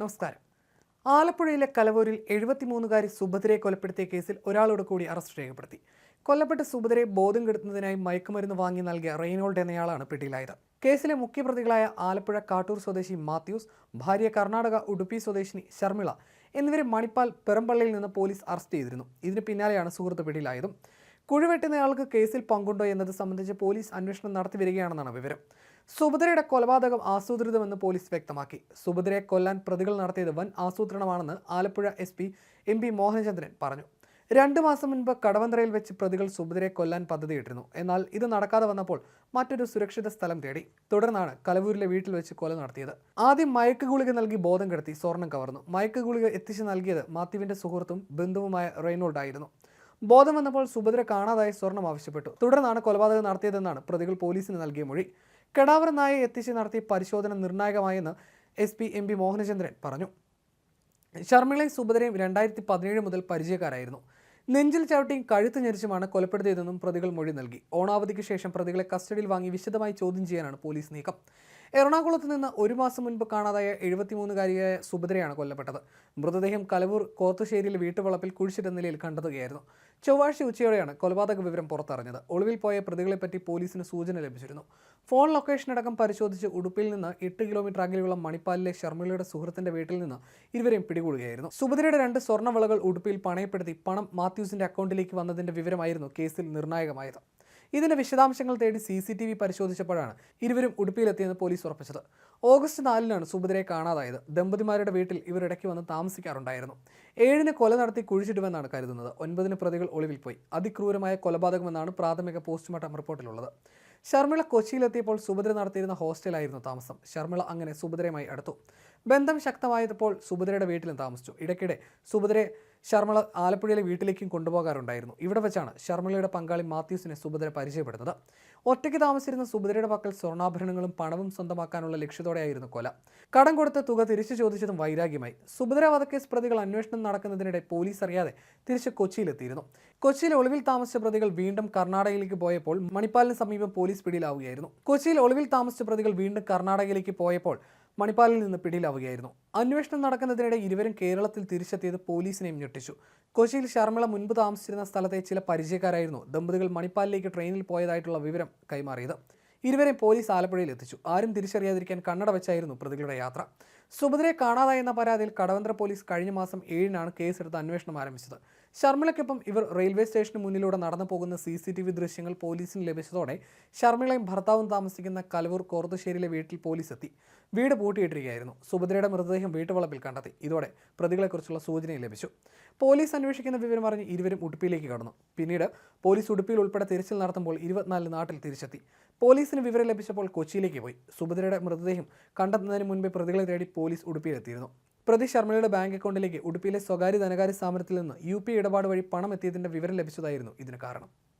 നമസ്കാരം. ആലപ്പുഴയിലെ കലവൂരിൽ എഴുപത്തിമൂന്നുകാരി സുഭദ്രയെ കൊലപ്പെടുത്തിയ കേസിൽ ഒരാളോട് കൂടി അറസ്റ്റ് രേഖപ്പെടുത്തി. കൊല്ലപ്പെട്ട സുഭദ്രയെ ബോധം കെടുത്തുന്നതിനായി മയക്കുമരുന്ന് വാങ്ങി നൽകിയ റെയ്നോൾഡ് എന്നയാളാണ് പിടിയിലായത്. കേസിലെ മുഖ്യപ്രതികളായ ആലപ്പുഴ കാട്ടൂർ സ്വദേശി മാത്യൂസ് ഭാര്യ കർണാടക ഉടുപ്പി സ്വദേശിനി ശർമിള എന്നിവരെ മണിപ്പാൽ പെറമ്പള്ളിയിൽ നിന്ന് പോലീസ് അറസ്റ്റ് ചെയ്തിരുന്നു. ഇതിന് പിന്നാലെയാണ് സുഹൃത്ത് പിടിയിലായതും. കുഴിവെട്ടുന്നയാൾക്ക് കേസിൽ പങ്കുണ്ടോ എന്നത് സംബന്ധിച്ച് പോലീസ് അന്വേഷണം നടത്തി വരികയാണെന്നാണ് വിവരം. സുഭദ്രയുടെ കൊലപാതകം ആസൂത്രിതമെന്ന് പോലീസ് വ്യക്തമാക്കി. സുഭദ്രയെ കൊല്ലാൻ പ്രതികൾ നടത്തിയത് വൻ ആസൂത്രണമാണെന്ന് Alappuzha S P M P Mohanachandran പറഞ്ഞു. രണ്ടു മാസം മുൻപ് കടവന്ത്രയിൽ വെച്ച് പ്രതികൾ സുഭദ്രയെ കൊല്ലാൻ പദ്ധതിയിട്ടിരുന്നു. എന്നാൽ ഇത് നടക്കാതെ വന്നപ്പോൾ മറ്റൊരു സുരക്ഷിത സ്ഥലം തേടി. തുടർന്നാണ് കലവൂരിലെ വീട്ടിൽ വെച്ച് കൊല നടത്തിയത്. ആദ്യം മയക്ക് ഗുളിക നൽകി ബോധം കെടുത്തി സ്വർണം കവർന്നു. മയക്ക് ഗുളിക എത്തിച്ചു നൽകിയത് മാത്യുവിന്റെ സുഹൃത്തും ബന്ധുവുമായ റെയ്നോൾഡ് ആയിരുന്നു ബോധം വന്നപ്പോൾ സുഭദ്ര കാണാതായി സ്വർണം ആവശ്യപ്പെട്ടു. തുടർന്നാണ് കൊലപാതകം നടത്തിയതെന്നാണ് പ്രതികൾ പോലീസിന് നൽകിയ മൊഴി. കെടാവർ നായെ എത്തിച്ച് നടത്തിയ പരിശോധന നിർണായകമായെന്ന് S P M P Mohanachandran പറഞ്ഞു. ശർമ്മിളയും സുഭദ്രയും രണ്ടായിരത്തി പതിനേഴ് മുതൽ പരിചയക്കാരായിരുന്നു. നെഞ്ചിൽ ചവിട്ടിയും കഴുത്ത് ഞെരിച്ചുമാണ് കൊലപ്പെടുത്തിയതെന്നും പ്രതികൾ മൊഴി നൽകി. ഓണാവധിക്ക് ശേഷം പ്രതികളെ കസ്റ്റഡിയിൽ വാങ്ങി വിശദമായി ചോദ്യം ചെയ്യാനാണ് പോലീസ് നീക്കം. എറണാകുളത്ത് നിന്ന് ഒരു മാസം മുൻപ് കാണാതായ എഴുപത്തിമൂന്നുകാരിയായ സുഭദ്രയാണ് കൊല്ലപ്പെട്ടത്. മൃതദേഹം കലവൂർ കോത്തുശ്ശേരിയിലെ വീട്ടുവളപ്പിൽ കുഴിച്ചിട്ട നിലയിൽ കണ്ടെത്തുകയായിരുന്നു. ചൊവ്വാഴ്ച ഉച്ചയോടെയാണ് കൊലപാതക വിവരം പുറത്തറിഞ്ഞത്. ഒളിവിൽ പോയ പ്രതികളെപ്പറ്റി പോലീസിന് സൂചന ലഭിച്ചിരുന്നു. ഫോൺ ലൊക്കേഷൻ അടക്കം പരിശോധിച്ച് ഉടുപ്പിൽ നിന്ന് എട്ട് കിലോമീറ്റർ അകലെയുള്ള മണിപ്പാലിലെ ശർമ്മിളയുടെ സുഹൃത്തിന്റെ വീട്ടിൽ നിന്ന് ഇരുവരെയും പിടികൂടുകയായിരുന്നു. സുഭദ്രയുടെ രണ്ട് സ്വർണവളകൾ ഉടുപ്പിൽ പണയപ്പെടുത്തി പണം മാത്യൂസിന്റെ അക്കൗണ്ടിലേക്ക് വന്നതിന്റെ വിവരമായിരുന്നു കേസിൽ നിർണായകമായത്. ഇതിന്റെ വിശദാംശങ്ങൾ തേടി സി സി ടി വി പരിശോധിച്ചപ്പോഴാണ് ഇരുവരും ഉടുപ്പിയിലെത്തിയെന്ന് പോലീസ് ഉറപ്പിച്ചത്. ഓഗസ്റ്റ് നാലിനാണ് സുഭദ്രയെ കാണാതായത്. ദമ്പതിമാരുടെ വീട്ടിൽ ഇവർ ഇടയ്ക്ക് വന്ന് താമസിക്കാറുണ്ടായിരുന്നു. ഏഴിന് കൊല നടത്തി കുഴിച്ചിടുമെന്നാണ് കരുതുന്നത്. ഒൻപതിന് പ്രതികൾ ഒളിവിൽ പോയി. അതിക്രൂരമായ കൊലപാതകമെന്നാണ് പ്രാഥമിക പോസ്റ്റ്മോർട്ടം റിപ്പോർട്ടിലുള്ളത്. ശർമിള കൊച്ചിയിലെത്തിയപ്പോൾ സുഭദ്ര നടത്തിയിരുന്ന ഹോസ്റ്റലായിരുന്നു താമസം. ശർമിള അങ്ങനെ സുഭദ്രയുമായി അടുത്തു. ബന്ധം ശക്തമായപ്പോൾ സുഭദ്രയുടെ വീട്ടിലും താമസിച്ചു. ഇടയ്ക്കിടെ സുഭദ്രയെ ശർമിള ആലപ്പുഴയിലെ വീട്ടിലേക്കും കൊണ്ടുപോകാറുണ്ടായിരുന്നു. ഇവിടെ വെച്ചാണ് ശർമ്മളയുടെ പങ്കാളി മാത്യൂസിനെ സുഭദ്ര പരിചയപ്പെടുന്നത്. ഒറ്റയ്ക്ക് താമസിച്ചിരുന്ന സുഭദ്രയുടെ പക്കൽ സ്വർണാഭരണങ്ങളും പണവും സ്വന്തമാക്കാനുള്ള ലക്ഷ്യത്തോടെയായിരുന്നു കൊല. കടം കൊടുത്ത തുക തിരിച്ചു ചോദിച്ചതും വൈരാഗ്യമായി. സുഭദ്ര വധക്കേസ് പ്രതികൾ അന്വേഷണം നടക്കുന്നതിനിടെ പോലീസ് അറിയാതെ തിരിച്ച് കൊച്ചിയിലെത്തിയിരുന്നു. കൊച്ചിയിൽ ഒളിവിൽ താമസിച്ച പ്രതികൾ വീണ്ടും കർണാടകയിലേക്ക് പോയപ്പോൾ മണിപ്പാലിന് സമീപം പോലീസ് പിടിയിലാവുകയായിരുന്നു. കൊച്ചിയിൽ ഒളിവിൽ താമസിച്ച പ്രതികൾ വീണ്ടും കർണാടകയിലേക്ക് പോയപ്പോൾ മണിപ്പാലിൽ നിന്ന് പിടിയിലാവുകയായിരുന്നു. അന്വേഷണം നടക്കുന്നതിനിടെ ഇരുവരും കേരളത്തിൽ തിരിച്ചെത്തിയത് പോലീസിനെയും ഞെട്ടിച്ചു. കൊച്ചിയിൽ ശർമിള മുൻപ് താമസിച്ചിരുന്ന സ്ഥലത്തെ ചില പരിചയക്കാരായിരുന്നു ദമ്പതികൾ മണിപ്പാലിലേക്ക് ട്രെയിനിൽ പോയതായിട്ടുള്ള വിവരം കൈമാറിയത്. ഇരുവരെയും പോലീസ് ആലപ്പുഴയിൽ എത്തിച്ചു. ആരും തിരിച്ചറിയാതിരിക്കാൻ കണ്ണട വെച്ചായിരുന്നു പ്രതികളുടെ യാത്ര. സുഭദ്രയെ കാണാതായെന്ന പരാതിയിൽ കടവന്ത്ര പോലീസ് കഴിഞ്ഞ മാസം ഏഴിനാണ് കേസെടുത്ത് അന്വേഷണം ആരംഭിച്ചത്. ശർമിളയ്ക്കൊപ്പം ഇവർ റെയിൽവേ സ്റ്റേഷന് മുന്നിലൂടെ നടന്നു പോകുന്ന സി സി ടി വി ദൃശ്യങ്ങൾ പോലീസിന് ലഭിച്ചതോടെ ശർമിളയും ഭർത്താവും താമസിക്കുന്ന കലവൂർ കോർത്തുശ്ശേരിയിലെ വീട്ടിൽ പോലീസ് എത്തി വീട് പൂട്ടിയിട്ടിരിക്കുകയായിരുന്നു. സുഭദ്രയുടെ മൃതദേഹം വീട്ടുവളപ്പിൽ കണ്ടെത്തി. ഇതോടെ പ്രതികളെക്കുറിച്ചുള്ള സൂചനയും ലഭിച്ചു. പോലീസ് അന്വേഷിക്കുന്ന വിവരം അറിഞ്ഞ് ഇരുവരും ഉടുപ്പിയിലേക്ക് കടന്നു. പിന്നീട് പോലീസ് ഉടുപ്പിയിൽ ഉൾപ്പെടെ തിരച്ചിൽ നടത്തുമ്പോൾ ഇരുപത്തിനാലിന് നാട്ടിൽ തിരിച്ചെത്തി. പോലീസിന് വിവരം ലഭിച്ചപ്പോൾ കൊച്ചിയിലേക്ക് പോയി. സുഭദ്രയുടെ മൃതദേഹം കണ്ടെത്തുന്നതിന് മുൻപേ പ്രതികളെ തേടി പോലീസ് ഉടുപ്പിയിലെത്തിയിരുന്നു. പ്രതി ശർമ്മയുടെ ബാങ്ക് അക്കൗണ്ടിലേക്ക് ഉടുപ്പിയിലെ സ്വകാര്യ ധനകാര്യ സ്ഥാപനത്തിൽ നിന്ന് യു പി ഇടപാട് വഴി പണം എത്തിയതിന്റെ വിവരം ലഭിച്ചതായിരുന്നു ഇതിന് കാരണം.